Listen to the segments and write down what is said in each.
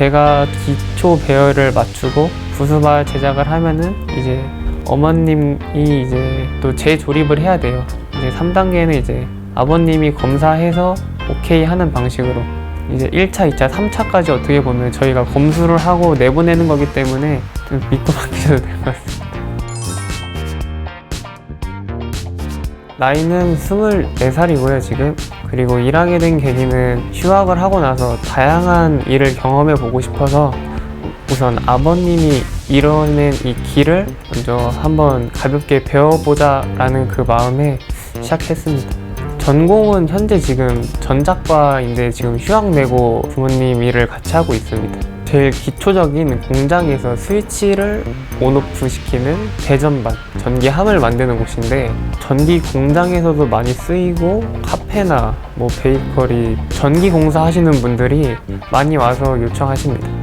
제가 기초 배열을 맞추고 부수발 제작을 하면은 이제 어머님이 이제 또 재조립을 해야 돼요. 이제 3단계는 이제 아버님이 검사해서 오케이 하는 방식으로 이제 1차, 2차, 3차까지 어떻게 보면 저희가 검수를 하고 내보내는 거기 때문에 좀 믿고 맡기셔도 될 것 같습니다. 나이는 24살이고요, 지금. 그리고 일하게 된 계기는 휴학을 하고 나서 다양한 일을 경험해 보고 싶어서 우선 아버님이 이뤄낸 이 길을 먼저 한번 가볍게 배워보자 라는 그 마음에 시작했습니다. 전공은 현재 지금 전작과인데 지금 휴학 내고 부모님 일을 같이 하고 있습니다. 제일 기초적인 공장에서 스위치를 온오프 시키는 대전반 전기함을 만드는 곳인데 전기 공장에서도 많이 쓰이고 카페나 뭐 베이커리 전기 공사 하시는 분들이 많이 와서 요청하십니다.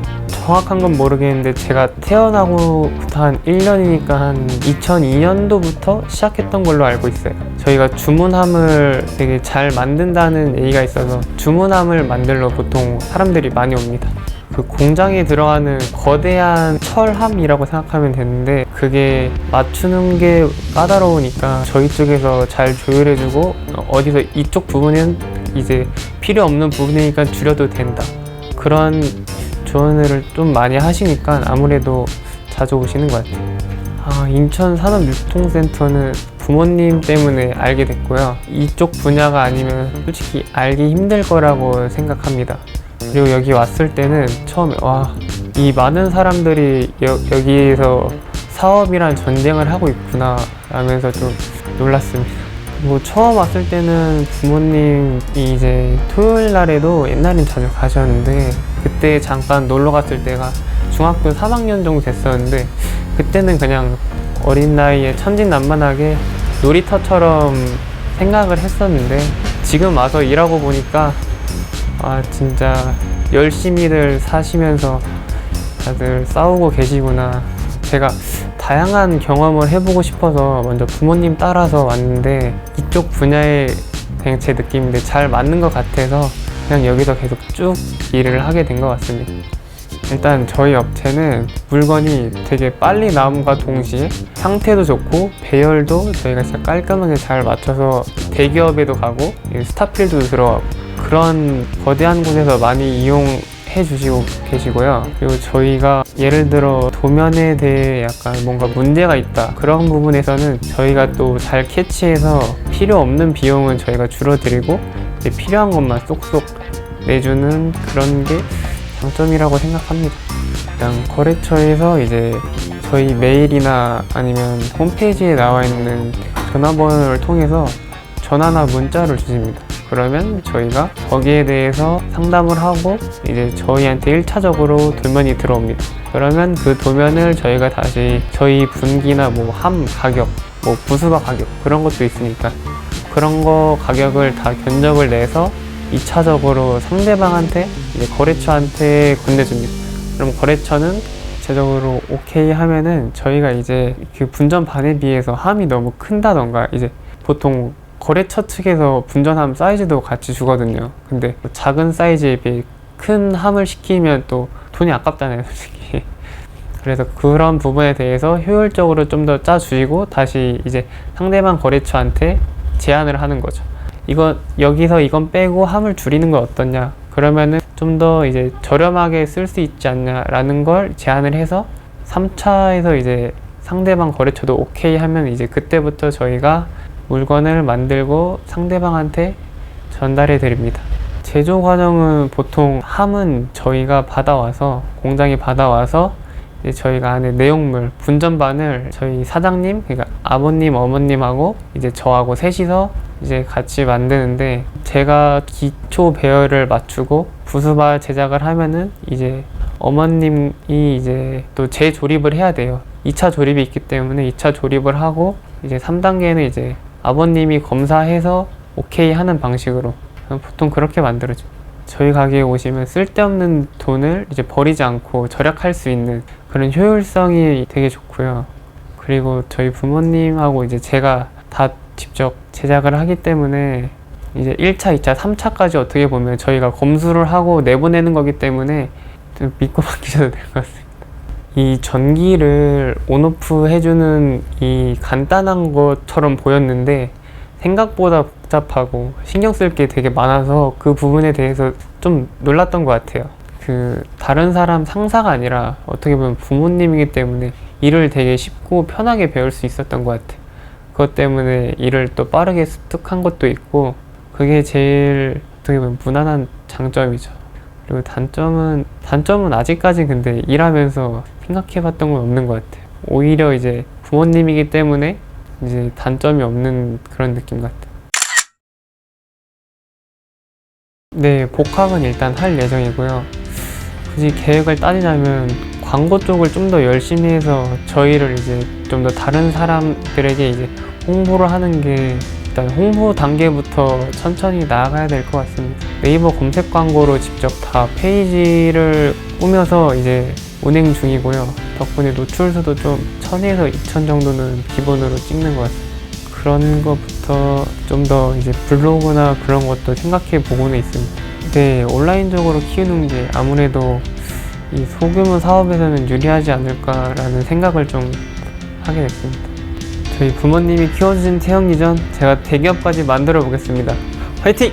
정확한 건 모르겠는데 제가 태어나고부터 한 1년이니까 한 2002년도부터 시작했던 걸로 알고 있어요. 저희가 주문함을 되게 잘 만든다는 얘기가 있어서 주문함을 만들러 보통 사람들이 많이 옵니다. 그 공장에 들어가는 거대한 철함이라고 생각하면 되는데 그게 맞추는 게 까다로우니까 저희 쪽에서 잘 조율해주고 어디서 이쪽 부분은 이제 필요 없는 부분이니까 줄여도 된다. 그런 조언을 좀 많이 하시니까 아무래도 자주 오시는 것 같아요. 아, 인천 산업유통센터는 부모님 때문에 알게 됐고요. 이쪽 분야가 아니면 솔직히 알기 힘들 거라고 생각합니다. 그리고 여기 왔을 때는 처음에 와, 이 많은 사람들이 여, 여기에서 사업이란 전쟁을 하고 있구나 라면서 좀 놀랐습니다. 뭐 처음 왔을 때는 부모님이 이제 토요일 날에도 옛날엔 자주 가셨는데 그때 잠깐 놀러 갔을 때가 중학교 3학년 정도 됐었는데 그때는 그냥 어린 나이에 천진난만하게 놀이터처럼 생각을 했었는데 지금 와서 일하고 보니까 아 진짜 열심히들 사시면서 다들 싸우고 계시구나. 제가 다양한 경험을 해보고 싶어서 먼저 부모님 따라서 왔는데 이쪽 분야에 제 느낌인데 잘 맞는 것 같아서 그냥 여기서 계속 쭉 일을 하게 된 것 같습니다. 일단 저희 업체는 물건이 되게 빨리 나옴과 동시에 상태도 좋고 배열도 저희가 진짜 깔끔하게 잘 맞춰서 대기업에도 가고 스타필드도 들어가고 그런 거대한 곳에서 많이 이용해 주시고 계시고요. 그리고 저희가 예를 들어 도면에 대해 약간 뭔가 문제가 있다. 그런 부분에서는 저희가 또 잘 캐치해서 필요 없는 비용은 저희가 줄어드리고 이 제 필요한 것만 쏙쏙 내주는 그런 게 장점이라고 생각합니다. 일단 거래처에서 이제 저희 메일이나 아니면 홈페이지에 나와 있는 전화번호를 통해서 전화나 문자를 주십니다. 그러면 저희가 거기에 대해서 상담을 하고 이제 저희한테 1차적으로 도면이 들어옵니다. 그러면 그 도면을 저희가 다시 저희 분기나 뭐 함 가격, 뭐 부수가 가격 그런 것도 있으니까 그런 거 가격을 다 견적을 내서 2차적으로 상대방한테 이제 거래처한테 건네줍니다. 그럼 거래처는 제적으로 오케이 하면은 저희가 이제 그 분전반에 비해서 함이 너무 큰다던가 이제 보통 거래처 측에서 분전함 사이즈도 같이 주거든요. 근데 뭐 작은 사이즈에 비해 큰 함을 시키면 또 돈이 아깝잖아요, 솔직히. 그래서 그런 부분에 대해서 효율적으로 좀 더 짜주시고 다시 이제 상대방 거래처한테 제안을 하는 거죠. 이거 여기서 이건 빼고 함을 줄이는 건 어떠냐? 그러면은 좀 더 이제 저렴하게 쓸 수 있지 않냐라는 걸 제안을 해서 3차에서 이제 상대방 거래처도 오케이 하면 이제 그때부터 저희가 물건을 만들고 상대방한테 전달해 드립니다. 제조 과정은 보통 함은 저희가 받아와서 공장에 받아와서 저희가 안에 내용물 분전반을 저희 사장님 그러니까 아버님 어머님하고 이제 저하고 셋이서 이제 같이 만드는데 제가 기초 배열을 맞추고 부수발 제작을 하면은 이제 어머님이 이제 또 재조립을 해야 돼요. 2차 조립이 있기 때문에 2차 조립을 하고 이제 3단계는 이제 아버님이 검사해서 오케이 하는 방식으로 보통 그렇게 만들어죠. 저희 가게에 오시면 쓸데없는 돈을 이제 버리지 않고 절약할 수 있는 그런 효율성이 되게 좋고요. 그리고 저희 부모님하고 이제 제가 다 직접 제작을 하기 때문에 이제 1차, 2차, 3차까지 어떻게 보면 저희가 검수를 하고 내보내는 거기 때문에 좀 믿고 맡기셔도 될 것 같습니다. 이 전기를 온오프 해주는 이 간단한 것처럼 보였는데 생각보다 복잡하고 신경 쓸 게 되게 많아서 그 부분에 대해서 좀 놀랐던 것 같아요. 그 다른 사람 상사가 아니라 어떻게 보면 부모님이기 때문에 일을 되게 쉽고 편하게 배울 수 있었던 것 같아요. 그것 때문에 일을 또 빠르게 습득한 것도 있고 그게 제일 어떻게 보면 무난한 장점이죠. 그리고 단점은 단점은 아직까지 근데 일하면서 생각해봤던 건 없는 것 같아요. 오히려 이제 부모님이기 때문에 이제 단점이 없는 그런 느낌 같아요. 네, 복학은 일단 할 예정이고요. 굳이 계획을 따지자면 광고 쪽을 좀 더 열심히 해서 저희를 이제 좀 더 다른 사람들에게 이제 홍보를 하는 게 일단 홍보 단계부터 천천히 나아가야 될 것 같습니다. 네이버 검색 광고로 직접 다 페이지를 꾸며서 이제 운행 중이고요. 덕분에 노출수도 좀 1000에서 2000 정도는 기본으로 찍는 것 같습니다. 그런 것부터 좀 더 이제 블로그나 그런 것도 생각해 보고는 있습니다. 네, 온라인적으로 키우는 게 아무래도 이 소규모 사업에서는 유리하지 않을까라는 생각을 좀 하게 됐습니다. 저희 부모님이 키워주신 태영리전 제가 대기업까지 만들어 보겠습니다. 화이팅!